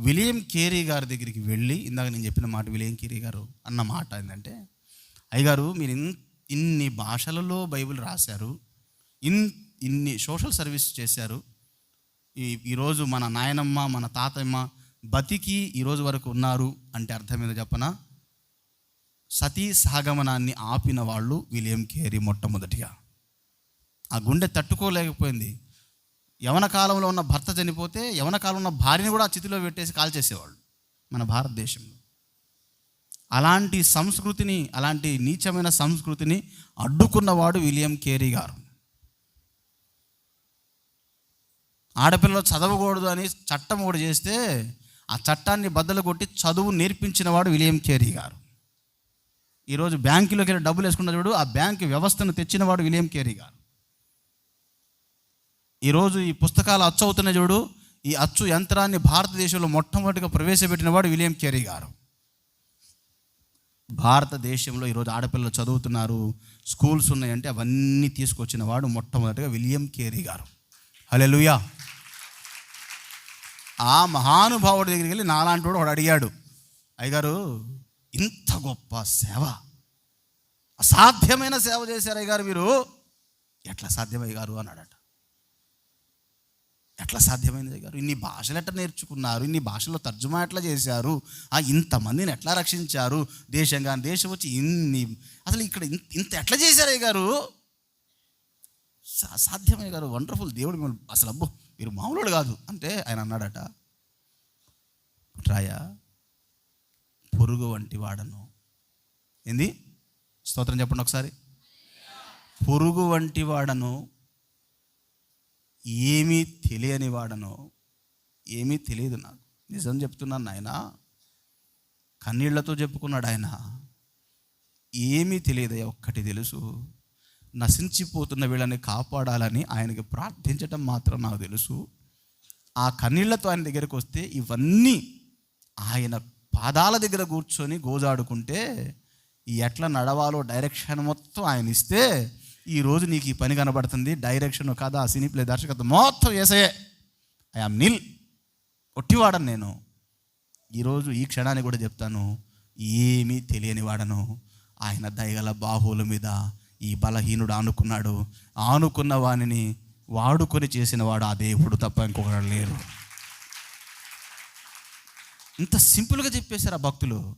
William Carey గారి దగ్గరికి వెళ్ళి ఇందాక నేను చెప్పిన మాట విలియం కేరీ గారు అన్న మాట ఏంటంటే అయ్యగారు మీరు ఇన్ ఇన్ని భాషలలో బైబిల్ రాశారు ఇన్ ఇన్ని సోషల్ సర్వీస్ చేశారు ఈ ఈరోజు మన నాయనమ్మ మన తాతమ్మ బతికి ఈరోజు వరకు ఉన్నారు అంటే అర్థం ఏదో సతీ సహగమనాన్ని ఆపిన వాళ్ళు విలియం కేరీ మొట్టమొదటిగా. ఆ గుండె తట్టుకోలేకపోయింది. యవన కాలంలో ఉన్న భర్త చనిపోతే యవన కాలంలో ఉన్న భార్యని కూడా ఆ చితిలో పెట్టేసి కాల్చేసేవాళ్ళు మన భారతదేశంలో. అలాంటి సంస్కృతిని అలాంటి నీచమైన సంస్కృతిని అడ్డుకున్నవాడు విలియం కేరీ గారు. ఆడపిల్లలు చదవకూడదు అని చట్టం కూడా చేస్తే ఆ చట్టాన్ని బద్దలు కొట్టి చదువు నేర్పించినవాడు విలియం కేరీ గారు. ఈరోజు బ్యాంకులోకి వెళ్ళి డబ్బులు వేసుకున్న చూడు ఆ బ్యాంక్ వ్యవస్థను తెచ్చినవాడు విలియం కేరీ గారు. ఈరోజు ఈ పుస్తకాలు అచ్చు అవుతున్న చూడు. ఈ అచ్చు యంత్రాన్ని భారతదేశంలో మొట్టమొదటిగా ప్రవేశపెట్టినవాడు విలియం కేరీ గారు. భారతదేశంలో ఈరోజు ఆడపిల్లలు చదువుతున్నారు స్కూల్స్ ఉన్నాయంటే అవన్నీ తీసుకొచ్చిన వాడు మొట్టమొదటిగా విలియం కేరీ గారు. హలెలుయా ఆ మహానుభావుడి దగ్గరికి వెళ్ళి నాలాంటి వాడు వాడు అడిగాడు అయ్యగారు ఇంత గొప్ప సేవ అసాధ్యమైన సేవ చేశారు అయ్యగారు మీరు. ఎట్లా సాధ్యమయ్య గారు అన్నాడట. ఎట్లా సాధ్యమైనది గారు ఇన్ని భాషలు ఎట్లా నేర్చుకున్నారు? ఇన్ని భాషల్లో తర్జుమా ఎట్లా చేశారు? ఆ ఇంతమందిని ఎట్లా రక్షించారు? దేశం కానీ దేశం వచ్చి ఇన్ని అసలు ఇక్కడ ఇంత ఇంత ఎట్లా చేశారు గారు సా- సాధ్యమయ్య గారు వండర్ఫుల్ దేవుడు మిమ్మల్ని అసలు అబ్బో మీరు మామూలు కాదు. అంటే ఆయన అన్నాడట రాయా పొరుగు వంటి వాడను. ఏంది? స్తోత్రం చెప్పండి ఒకసారి. పొరుగు వంటి వాడను ఏమీ తెలియని వాడను ఏమీ తెలియదు నాకు. నిజం చెప్తున్నాను ఆయన కన్నీళ్ళతో చెప్పుకున్నాడు ఆయన. ఏమీ తెలియదు ఒక్కటి తెలుసు. నశించిపోతున్న వీళ్ళని కాపాడాలని ఆయనకి ప్రార్థించటం మాత్రం నాకు తెలుసు. ఆ కన్నీళ్ళతో ఆయన దగ్గరికి వస్తే ఇవన్నీ ఆయన పాదాల దగ్గర కూర్చొని గోజాడుకుంటే ఎట్లా నడవాలో డైరెక్షన్ మొత్తం ఆయన ఇస్తే ఈరోజు నీకు ఈ పని కనబడుతుంది. డైరెక్షన్ కథ సినీ ప్లే దర్శకత్వం. మొత్తం వేసే ఐఆమ్ నిల్ ఒట్టివాడను నేను. ఈరోజు ఈ క్షణాన్ని కూడా చెప్తాను. ఏమీ తెలియని వాడను. ఆయన దయగల బాహువుల మీద ఈ బలహీనుడు ఆనుకున్నాడు. ఆనుకున్న వానిని వాడుకొని చేసిన వాడు ఆ దేవుడు తప్ప ఇంకొకడు లేరు. ఇంత సింపుల్గా చెప్పేశారు ఆ భక్తులు.